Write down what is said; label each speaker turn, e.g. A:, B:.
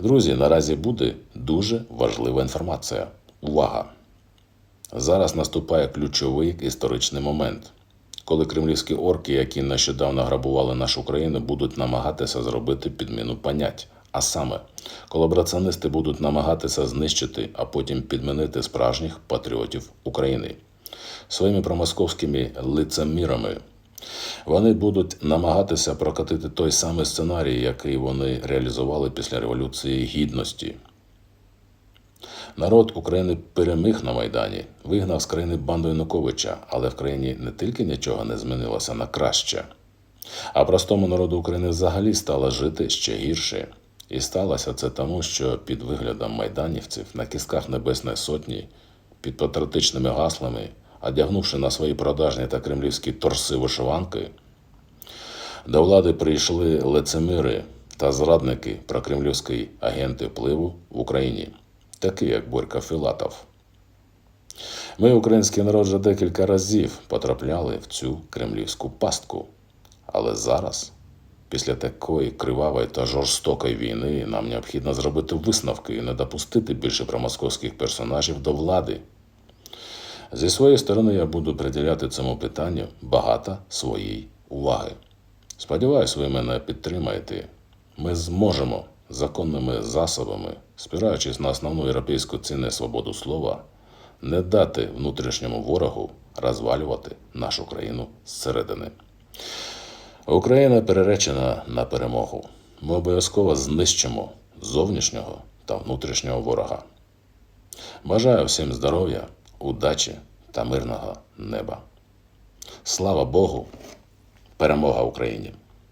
A: Друзі, наразі буде дуже важлива інформація. Увага! Зараз наступає ключовий історичний момент, коли кремлівські орки, які нещодавно грабували нашу країну, будуть намагатися зробити підміну понять. А саме, колабораціоністи будуть намагатися знищити, а потім підмінити справжніх патріотів України своїми промосковськими лицемірами. Вони будуть намагатися прокатити той самий сценарій, який вони реалізували після Революції Гідності. Народ України переміг на Майдані, вигнав з країни банду Януковича, але в країні не тільки нічого не змінилося на краще, а простому народу України взагалі стало жити ще гірше. І сталося це тому, що під виглядом майданівців на кістках Небесної Сотні, під патріотичними гаслами, одягнувши на свої продажні та кремлівські торси вишиванки, до влади прийшли лицемири та зрадники прокремлівські агенти впливу в Україні, такі як Борька Філатов. Ми, український народ, вже декілька разів потрапляли в цю кремлівську пастку. Але зараз, після такої кривавої та жорстокої війни, нам необхідно зробити висновки і не допустити більше промосковських персонажів до влади. Зі своєї сторони я буду приділяти цьому питанню багато своєї уваги. Сподіваюсь, ви мене підтримаєте. Ми зможемо законними засобами, спираючись на основну європейську цінність свободу слова, не дати внутрішньому ворогу розвалювати нашу країну зсередини. Україна переречена на перемогу. Ми обов'язково знищимо зовнішнього та внутрішнього ворога. Бажаю всім здоров'я, удачі та мирного неба. Слава Богу! Перемога Україні!